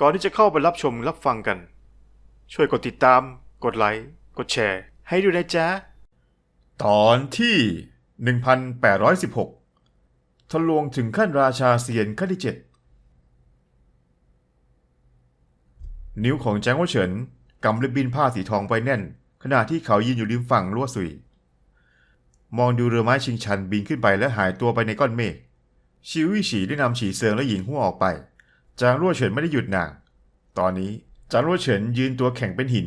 ก่อนที่จะเข้าไปรับชมรับฟังกัน ช่วยกดติดตาม กดไลค์ กดแชร์ ให้ด้วยนะจ๊ะ ตอนที่ 1816 ทะลวงถึงขั้นราชาเซียนขั้นที่ 7 นิ้วของแจ้งว่าเฉินกำริบบินผ้าสีทองไปแน่น ขณะที่เขายืนอยู่ริมฝั่งลั่วสุย มองดูเรือไม้ชิงชันบินขึ้นไปและหายตัวไปในก้อนเมฆ ชิววี่ฉีได้นำฉีเซิงและหญิงหัวออกไป จางรั่วเฉินไม่ได้หยุดนาง ตอนนี้จางรั่วเฉินยืนตัวแข็งเป็นหิน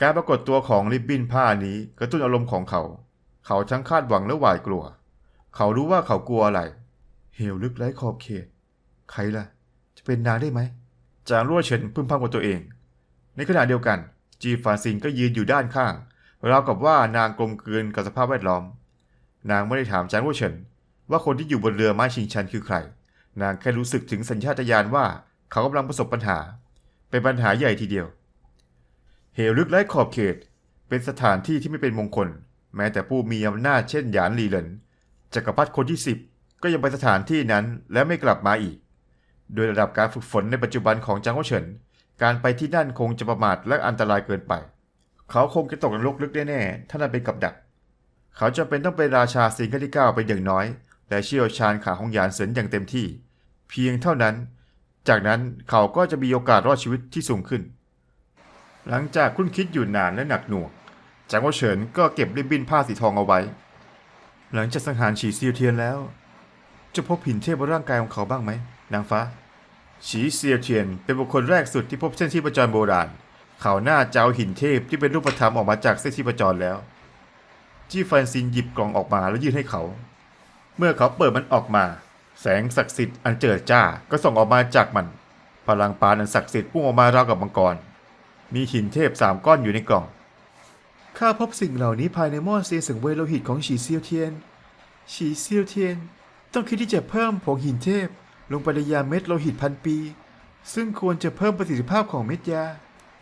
การปรากฏตัวของริบบิ้นผ้านี้กระตุ้นอารมณ์ของเขา เขาทั้งคาดหวังและหวาดกลัว เขารู้ว่าเขากลัวอะไร เหวลึกไร้ขอบเขต ใครล่ะ จะเป็นนางได้ไหม จางรั่วเฉินพึมพำกับตัวเอง ในขณะเดียวกัน จีฟานซิงก็ยืนอยู่ด้านข้างราวกับว่านางกลมกลืนกับสภาพแวดล้อม นางไม่ได้ถามจางรั่วเฉินว่าคนที่อยู่บนเรือไม้ชิงชันคือใคร นางแค่รู้สึกถึงสัญชาตญาณว่าเขากำลังประสบปัญหา เป็นปัญหาใหญ่ทีเดียว เหวลึกไร้ขอบเขต เป็นสถานที่ที่ไม่เป็นมงคล แม้แต่ผู้มีอำนาจเช่นหยานลีเหลินจักรพรรดิคนที่สิบก็ยังไปสถานที่นั้นและไม่กลับมาอีก โดยระดับการฝึกฝนในปัจจุบันของจางโอเฉิน การไปที่นั่นคงจะประมาทและอันตรายเกินไป เขาคงจะตกนรกลึกแน่ๆถ้านั่นเป็นกับดัก เขาจะเป็นต้องเป็นราชาสิงห์ที่เก้าเป็นอย่างน้อย และเชี่ยวชาญขาของหยานเสินอย่างเต็มที่ เพียงเท่านั้น จากนั้นเขาก็จะมีโอกาสรอดชีวิตที่สูงขึ้น หลังจากคุ้นคิดอยู่นานและหนักหน่วงจางโอเฉินก็เก็บริบบิ้นผ้าสีทองเอาไว้ หลังจากสังหารฉีซีเทียนแล้ว จะพบหินเทพบนร่างกายของเขาบ้างไหมนางฟ้าฉีเซียเทียนเป็นบุคคลแรกสุดที่พบเส้นชีพจรโบราณ เขาน่าจะเอาหินเทพที่เป็นรูปธรรมออกมาจากเส้นชีพจรแล้ว จี้ฟันซินหยิบกล่องออกมาแล้วยื่นให้เขา เมื่อเขาเปิดมันออกมา แสงศักดิ์สิทธิ์อันเจิดจ้าก็ส่องออกมาจากมัน พลังปานอันศักดิ์สิทธิ์พุ่งออกมาราวกับมังกร มีหินเทพสามก้อนอยู่ในกล่อง ข้าพบสิ่งเหล่านี้ภายในหม้อเซียสังเวยโลหิตของฉีเซียวเทียน ฉีเซียวเทียน ต้องคิดที่จะเพิ่มผงหินเทพ ลงไปในยาเม็ดโลหิตพันปี ซึ่งควรจะเพิ่มประสิทธิภาพของเม็ดยา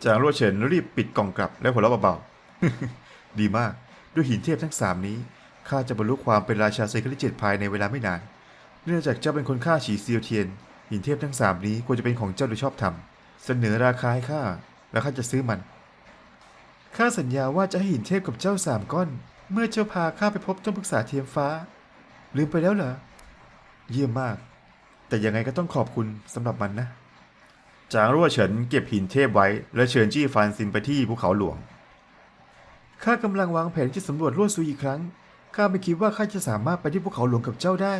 จางรั่วเฉินรีบปิดกล่องกลับและหัวเราะเบาๆ ดีมากด้วยหินเทพทั้งสามนี้ ข้าจะบรรลุความเป็นราชาไซคลิเจ็ดภายในเวลาไม่นาน เนื่องจากเจ้าเป็นคนฆ่าฉีเซียวเทียน หินเทพทั้งสามนี้ควรจะเป็นของเจ้าโดยชอบธรรม เสนอราคาให้ข้า แล้วข้าจะซื้อมัน ข้าสัญญาว่าจะให้หินเทพกับเจ้าสามก้อน เมื่อเจ้าพาข้าไปพบต้นปรึกษาเทียมฟ้า ลืมไปแล้วเหรอ เยี่ยมมาก แต่ยังไงก็ต้องขอบคุณสำหรับมันนะ จางรั่วเฉินเก็บหินเทพไว้ และเชิญจี้ฟานซินไปที่ภูเขาหลวง ข้ากำลังวางแผนที่จะสำรวจลั่วซุยอีกครั้ง ข้าไม่คิดว่าข้าจะสามารถไปที่ภูเขาหลวงกับเจ้าได้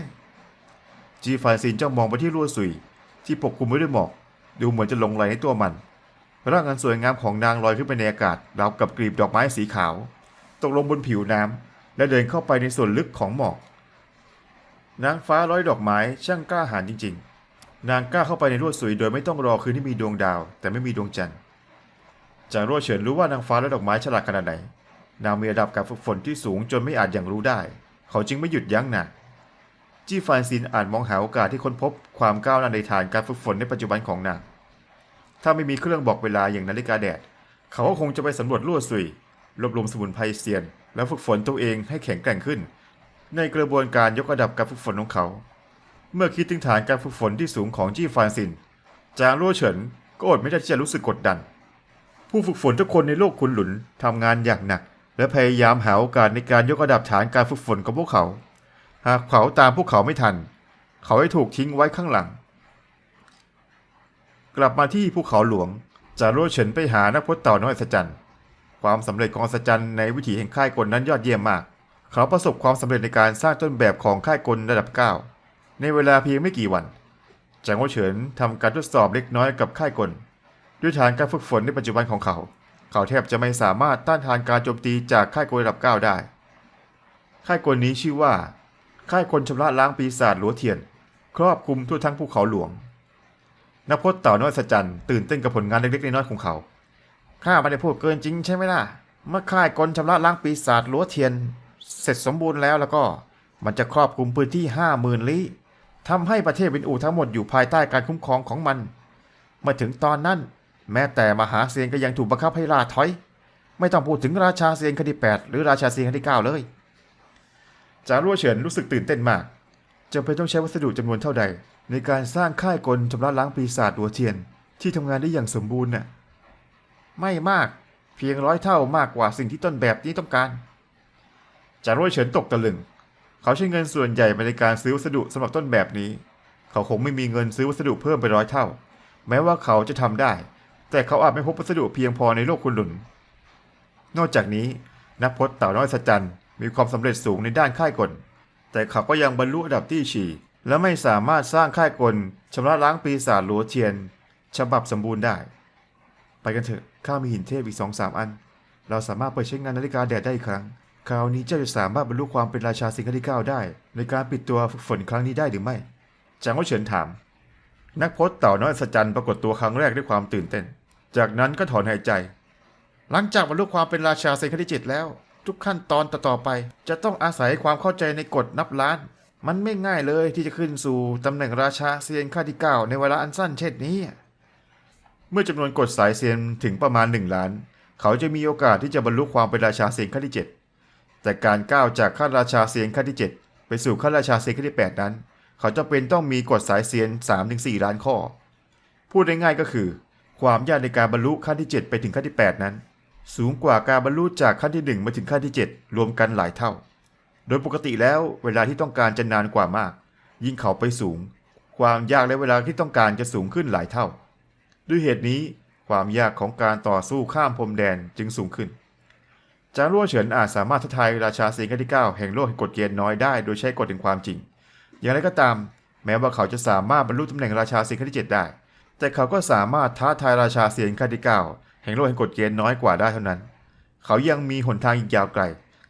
จีฟานซินจ้องมองไปที่ลั่วซุย ที่ปกคลุมไว้ด้วยหมอก ดูเหมือนจะหลงไหลในตัวมันร่างอันสวยงามของนางลอยขึ้นไปในอากาศราวกับกลีบดอกไม้สีขาว ตกลงบนผิวน้ำและเดินเข้าไปในส่วนลึกของหมอกนางฟ้าร้อยดอกไม้ช่างกล้าหาญจริง ๆ นางกล้าเข้าไปในรั่วสุยโดยไม่ต้องรอคืนที่มีดวงดาว แต่ไม่มีดวงจันทร์จางรั่วเฉินรู้ว่านางฟ้าและดอกไม้ฉลาดขนาดไหน นางมีระดับการฝึกฝนที่สูงจนไม่อาจอย่างรู้ได้ เขาจึงไม่หยุดยั้งนางจี้ฟานซินอาจมองหาโอกาสที่ค้นพบความก้าวหน้าในฐานการฝึกฝนในปัจจุบันของนาง ถ้าไม่มีเครื่องบอกเวลาอย่างนาฬิกาแดด เขาก็คงจะไปสำรวจลั่วซุย รวบรวมสมุนไพรเซียน แล้วฝึกฝนตัวเองให้แข็งแกร่งขึ้น ในกระบวนการยกระดับการฝึกฝนของเขา เมื่อคิดถึงฐานการฝึกฝนที่สูงของจี้ฟานซิน จางลั่วเฉินก็อดไม่ได้ที่จะรู้สึกกดดัน ผู้ฝึกฝนทุกคนในโลกคุณหลุนทำงานอย่างหนัก และพยายามหาโอกาสในการยกระดับฐานการฝึกฝนของพวกเขา หากเขาตามพวกเขาไม่ทัน เขาให้ถูกทิ้งไว้ข้างหลัง กลับมาที่ภูเขาหลวงจารั่เฉินไปหานักพจน์เต่าน้อยอัศจรรย์ความสำเร็จของอัศจรรย์ในวิถีแห่งค่ายกลนั้นยอดเยี่ยมมาก เขาประสบความสำเร็จในการสร้างต้นแบบของค่ายกลระดับ 9 ในเวลาเพียงไม่กี่วันจางโอเฉินทำการทดสอบเล็กน้อยกับค่ายกลด้วยฐานการฝึกฝนในปัจจุบันของเขา เขาแทบจะไม่สามารถต้านทานการโจมตีจากค่ายกลระดับ 9 ได้ ค่ายกลนี้ชื่อว่า ค่ายกลชำระล้างปีศาจหลัวเทียน ครอบคลุมทั่วทั้งภูเขาหลวง นักพจน์เต่าน้อยสัจจันตื่นเต้นกับผลงานเล็กๆน้อยๆของเขา ข้าไม่ได้พูดเกินจริงใช่ไหมล่ะ เมื่อค่ายกลชำระล้างปีศาจลัวเทียน เสร็จสมบูรณ์แล้วแล้วก็มันจะครอบคลุมพื้นที่ห้าหมื่นลี้ทำให้ประเทศวินอูทั้งหมดอยู่ภายใต้การคุ้มครองของมัน เมื่อถึงตอนนั้น แม้แต่มหาเซียนก็ยังถูกบังคับให้ล่าถอย ไม่ต้องพูดถึงราชาเซียนคดีแปดหรือราชาเซียนคดีเก้าเลยจารั่วเฉินรู้สึกตื่นเต้นมากจะเป็นต้องใช้วัสดุจำนวนเท่าใด ในการสร้างค่ายกลชำระล้างปีศาจหัวเทียน ที่ทำงานได้อย่างสมบูรณ์น่ะไม่มากเพียงร้อยเท่ามากกว่าสิ่งที่ต้นแบบนี้ต้องการจารวเฉินตกตะลึง เขาใช้เงินส่วนใหญ่ไปในการซื้อวัสดุสำหรับต้นแบบนี้ เขาคงไม่มีเงินซื้อวัสดุเพิ่มไปร้อยเท่า แม้ว่าเขาจะทำได้ แต่เขาอาจไม่พบวัสดุเพียงพอในโลกคุณหลุน นอกจากนี้นักพจน์เต่าน้อยสัจจันมีความสำเร็จสูงในด้านค่ายกล แต่เขาก็ยังบรรลุระดับที่ฉี่และไม่สามารถสร้างค่ายกลชำระล้างปีศาจหลัวเทียน ฉบับสมบูรณ์ได้ ไปกันเถอะ ข้ามีหินเทพอีกสองสามอัน เราสามารถเปิดใช้งานนาฬิกาแดดได้อีกครั้ง คราวนี้เจ้าจะสามารถบรรลุความเป็นราชาสิงห์ที่เก้าได้ ในการปิดตัวฝึกฝนครั้งนี้ได้หรือไม่ จางก็เฉินถาม นักพจน์เต่าน้อยสัจจันปรากฏตัวครั้งแรกด้วยความตื่นเต้น จากนั้นก็ถอนหายใจ หลังจากบรรลุความเป็นราชาเซนคที่เจ็ดแล้ว ทุกขั้นตอนต่อๆไป จะต้องอาศัยความเข้าใจในกฎนับล้าน มันไม่ง่ายเลยที่จะขึ้นสู่ตำแหน่งราชาเซียนข้าที่เก้าในเวลาอันสั้นเช่นนี้ เมื่อจำนวนกฎสายเซียนถึงประมาณหนึ่งล้าน เขาจะมีโอกาสที่จะบรรลุความเป็นราชาเซียนขั้นที่เจ็ดแต่การก้าวจากขั้นราชาเซียนขั้นที่เจ็ดไปสู่ขั้นราชาเซียนขั้นที่แปดนั้น เขาจำเป็นต้องมีกฎสายเซียน3-4ล้านข้อ พูดง่ายๆก็คือ ความยากในการบรรลุขั้นที่ 7 ไปถึงขั้นที่ 8 นั้น สูงกว่าการบรรลุจากขั้นที่ 1 มาถึงขั้นที่ 7 รวมกันหลายเท่า โดยปกติแล้วเวลาที่ต้องการจะนานกว่ามาก ยิ่งเขาไปสูง ความยากและเวลาที่ต้องการจะสูงขึ้นหลายเท่า ด้วยเหตุนี้ความยากของการต่อสู้ข้ามพรมแดนจึงสูงขึ้น จางร่วเฉินอาจสามารถทดทายราชาเซียนขั้นที่ 9 แห่งโลกแห่งกฎเกณฑ์น้อยได้โดยใช้กฎแห่งความจริง อย่างไรก็ตาม แม้ว่าเขาจะสามารถบรรลุตำแหน่งราชาเซียนขั้นที่ 7 ได้ แต่เขาก็สามารถท้าทายราชาเซียนขั้นที่9แห่งโลกแห่งกฎเกณฑ์น้อยกว่าได้เท่านั้น เขายังมีหนทางอีกยาวไกล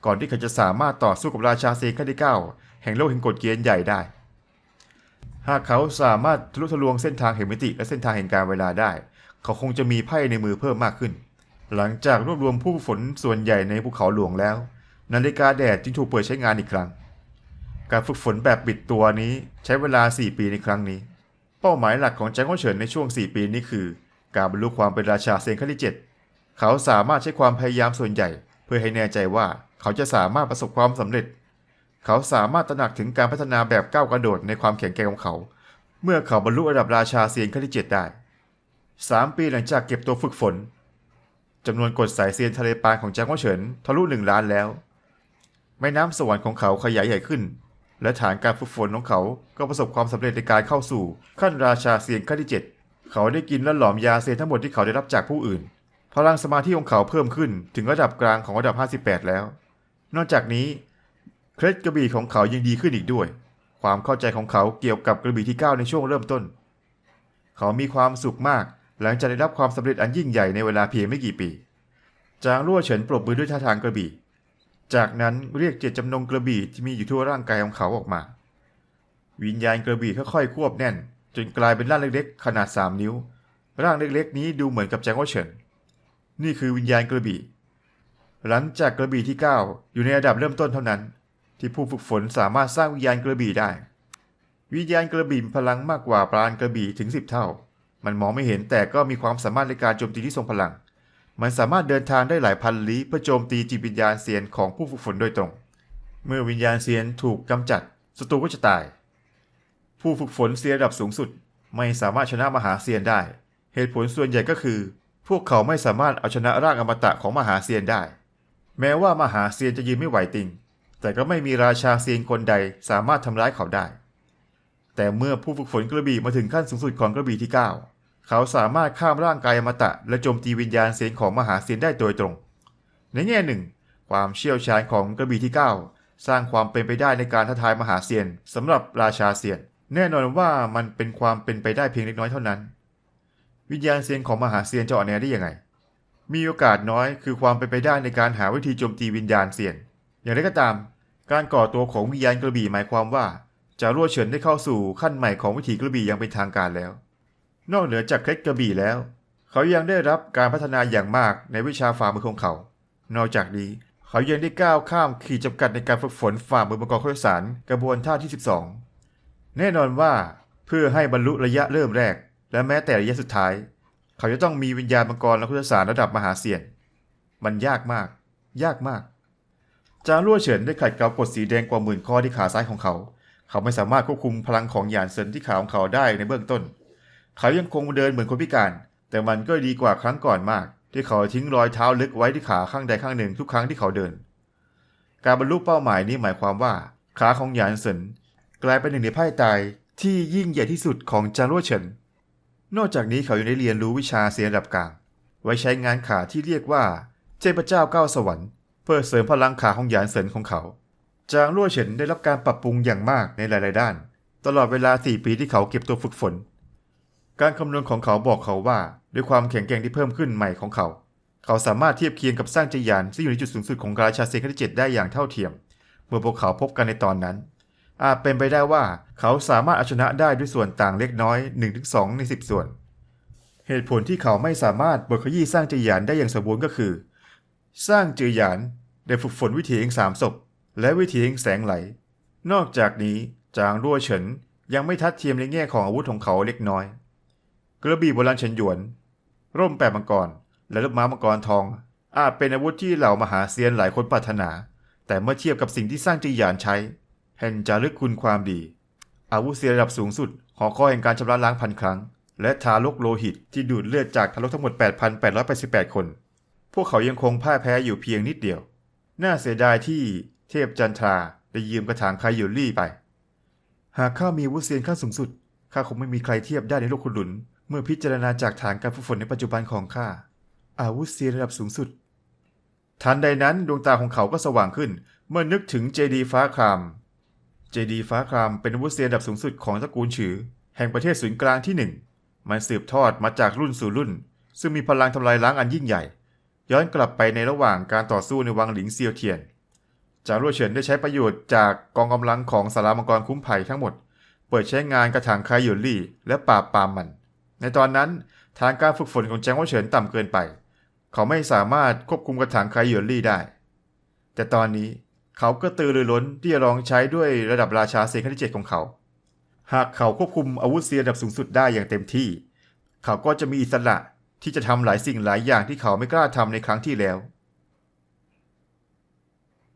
ก่อนที่เขาจะสามารถต่อสู้กับราชาเซียนขั้นที่9แห่งโลกแห่งกฎเกณฑ์ใหญ่ได้ หากเขาสามารถทะลุทะลวงเส้นทางแห่งมิติและเส้นทางแห่งการเวลาได้ เขาคงจะมีไพ่ในมือเพิ่มมากขึ้น หลังจากรวบรวมผู้ฝึกฝนส่วนใหญ่ในภูเขาหลวงแล้ว นาฬิกาแดดจึงถูกเปิดใช้งานอีกครั้ง การฝึกฝนแบบปิดตัวนี้ใช้เวลา 4 ปีในครั้งนี้ เป้าหมายหลักของแจ็คโอเฉินในช่วง 4 ปีนี้คือ การบรรลุความเป็นราชาเซียนขั้นที่ 7 เขาสามารถใช้ความพยายามส่วนใหญ่ เพื่อให้แน่ใจว่าเขาจะสามารถประสบความสำเร็จ เขาสามารถตระหนักถึงการพัฒนาแบบก้าวกระโดดในความแข็งแกร่งของเขา เมื่อเขาบรรลุระดับราชาเซียนขั้นที่ 7 ได้ 3 ปีหลังจากเก็บตัวฝึกฝนจำนวนกฎสายเซียนทะเลปานของแจ็คโอเฉินทะลุ1ล้านแล้วแม่น้ำสวรรค์ของเขาขยายใหญ่ขึ้น และฐานการฝึกฝนของเขาก็ประสบความสำเร็จในการเข้าสู่ ขั้นราชาเซียนขั้นที่ 7 เขาได้กินและหลอมยาเซียนทั้งหมดที่เขาได้รับจากผู้อื่น พลังสมาธิของเขาเพิ่มขึ้นถึงระดับกลางของระดับ 58 แล้ว นอกจากนี้เคล็ดกระบี่ของเขายังดีขึ้นอีกด้วย ความเข้าใจของเขาเกี่ยวกับกระบี่ที่ 9 ในช่วงเริ่มต้น เขามีความสุขมาก หลังจากได้รับความสำเร็จอันยิ่งใหญ่ในเวลาเพียงไม่กี่ปี จางรั่วเฉินปรบมือด้วยท่าทางกระบี่ จากนั้นเรียกเจตจำนงกระบี่ที่มีอยู่ทั่วร่างกายของเขาออกมา วิญญาณกระบี่ค่อยๆควบแน่น จนกลายเป็นร่างเล็กๆ ขนาด 3 นิ้ว ร่างเล็กๆ นี้ดูเหมือนกับแจงโอเฉินนี่คือวิญญาณกระบี่ หลังจากกระบี่ที่ 9 อยู่ในระดับเริ่มต้นเท่านั้น ที่ผู้ฝึกฝนสามารถสร้างวิญญาณกระบี่ได้ วิญญาณกระบี่พลังมากกว่าปราณกระบี่ถึง 10 เท่า มันมองไม่เห็นแต่ก็มีความสามารถในการโจมตีที่ทรงพลัง มันสามารถเดินทางได้หลายพันลี้เพื่อโจมตีจิตวิญญาณเซียนของผู้ฝึกฝนโดยตรง เมื่อวิญญาณเซียนถูกกำจัดศัตรูก็จะตาย ผู้ฝึกฝนเซียนระดับสูงสุด ไม่สามารถชนะมหาเซียนได้ เหตุผลส่วนใหญ่ก็คือ พวกเขาไม่สามารถเอาชนะร่างอมตะของมหาเซียนได้ แม้ว่ามหาเซียนจะยืนไม่ไหวติง แต่ก็ไม่มีราชาเซียนคนใดสามารถทำร้ายเขาได้ แต่เมื่อผู้ฝึกฝนกระบี่มาถึงขั้นสูงสุดของกระบี่ที่9 เขาสามารถข้ามร่างกายอมตะ และโจมตีวิญญาณเซียนของมหาเซียนได้โดยตรง ในแง่หนึ่ง ความเชี่ยวชาญของกระบี่ที่ 9 สร้างความเป็นไปได้ในการท้าทายมหาเซียนสำหรับราชาเซียน แน่นอนว่ามันเป็นความเป็นไปได้เพียงเล็กน้อยเท่านั้น วิญญาณเซียนของมหาเซียนจะอ่อนแอได้ยังไง มีโอกาสน้อยคือความเป็นไปได้ในการหาวิธีโจมตีวิญญาณเซียน อย่างไรก็ตาม การก่อตัวของวิญญาณกระบี่หมายความว่าจะรั่วเฉินได้เข้าสู่ขั้นใหม่ของวิถีกระบี่อย่างเป็นทางการแล้ว นอกเหนือจากเคล็ดกระบี่แล้ว เขายังได้รับการพัฒนาอย่างมากในวิชาฝ่ามือของเขา นอกจากนี้เขายังได้ก้าวข้ามขีดจำกัดในการฝึกฝนฝ่ามือมังกรโคยสารกระบวนท่าที่ 12 แน่นอนว่าเพื่อให้บรรลุระยะเริ่มแรก และแม้แต่ระยะสุดท้าย เขาจะต้องมีวิญญาณมังกรและโคยสารระดับมหาเซียน มันยากมาก ยากมาก จางรั่วเฉินได้ขัดเกลากดสีแดงกว่าหมื่นข้อที่ขาซ้ายของเขา เขาไม่สามารถควบคุมพลังของหยานเซินที่ขาของเขาได้ในเบื้องต้น เขายังคงเดินเหมือนคนพิการ แต่มันก็ดีกว่าครั้งก่อนมาก ที่เขาทิ้งรอยเท้าลึกไว้ที่ขาข้างใดข้างหนึ่งทุกครั้งที่เขาเดิน การบรรลุเป้าหมายนี้หมายความว่า ขาของหยานเซินกลายเป็นหนึ่งในไพ่ตายที่ยิ่งใหญ่ที่สุดของจางรั่วเฉิน นอกจากนี้เขายังได้เรียนรู้วิชาเสียงระดับกลาง ไว้ใช้งานขาที่เรียกว่าเทพเจ้าเก้าสวรรค์ เพื่อเสริมพลังขาของหยานเซินของเขา จางรั่วเฉินได้รับการปรับปรุงอย่างมากในหลาย ๆ ด้าน ตลอดเวลา 4 ปีที่เขาเก็บตัวฝึกฝน การคำนวณของเขาบอกเขาว่า ด้วยความแข็งแกร่งที่เพิ่มขึ้นใหม่ของเขา เขาสามารถเทียบเคียงกับสร้างจักรยานซึ่งอยู่ในจุดสูงสุดของราชาเซนครั้งที่เจ็ดได้อย่างเท่าเทียม เมื่อพวกเขาพบกันในตอนนั้น อาจเป็นไปได้ว่าเขาสามารถเอาชนะได้ด้วยส่วนต่างเล็กน้อย 1-2 ใน 10 ส่วน เหตุผลที่เขาไม่สามารถบดขยี้สร้างจักรยานได้อย่างสมบูรณ์ก็คือ สร้างจักรยานได้ฝึกฝนวิถีเองสามศพและวิถีเองแสงไหล นอกจากนี้จางรั่วเฉินยังไม่ทัดเทียมในแง่ของอาวุธของเขาเล็กน้อย กระบี่โบราณเฉินหยวน ร่มแปดมังกร และลูกม้ามังกรทอง อาจเป็นอาวุธที่เหล่ามหาเซียนหลายคนปรารถนา แต่เมื่อเทียบกับสิ่งที่สร้างจักรยานใช้ แห่งจารึกคุณความดี อาวุธเซียนระดับสูงสุด หอคอยแห่งการชำระล้างพันครั้ง และทารกโลหิตที่ดูดเลือดจากทารกทั้งหมด 8,888 คน พวกเขายังคงพ่ายแพ้อยู่เพียงนิดเดียว น่าเสียดายที่เทพจันทราได้ยืมกระถางคายุลี่ไป หากข้ามีวุธเซียนขั้นสูงสุดข้าคงไม่มีใครเทียบได้ในโลกคุณหลุน เมื่อพิจารณาจากฐานการฝึกฝนในปัจจุบันของข้า อาวุธเซียนระดับสูงสุด ทันใดนั้นดวงตาของเขาก็สว่างขึ้น เมื่อนึกถึงเจดีฟ้าคราม เจดีฟ้าครามเป็นอาวุธเซียนระดับสูงสุดของตระกูลฉือ แห่งประเทศศูนย์กลางที่หนึ่งมันสืบทอดมาจากรุ่นสู่รุ่น ซึ่งมีพลังทำลายล้างอันยิ่งใหญ่ ย้อนกลับไปในระหว่างการต่อสู้ในวังหลิงเซียวเทียน จางรั่วเฉินได้ใช้ประโยชน์จากกองกำลังของสารามังกรคุ้มภัยทั้งหมด เปิดใช้งานกระถางคายหยวนลี่ และปราบปรามมัน ในตอนนั้นฐานการฝึกฝนของแจงว่าเฉินต่ำเกินไป เขาไม่สามารถควบคุมกระถางคายหยนลี่ได้ แต่ตอนนี้เขาก็ตือรือร้นที่จะลองใช้ด้วยระดับราชาเซนขั้นที่เจ็ดของเขา หากเขาควบคุมอาวุธเซียนระดับสูงสุดได้อย่างเต็มที่ เขาก็จะมีอิสระที่จะทำหลายสิ่งหลายอย่างที่เขาไม่กล้าทำในครั้งที่แล้ว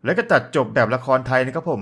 และก็ตัดจบแบบละครไทยนะครับผม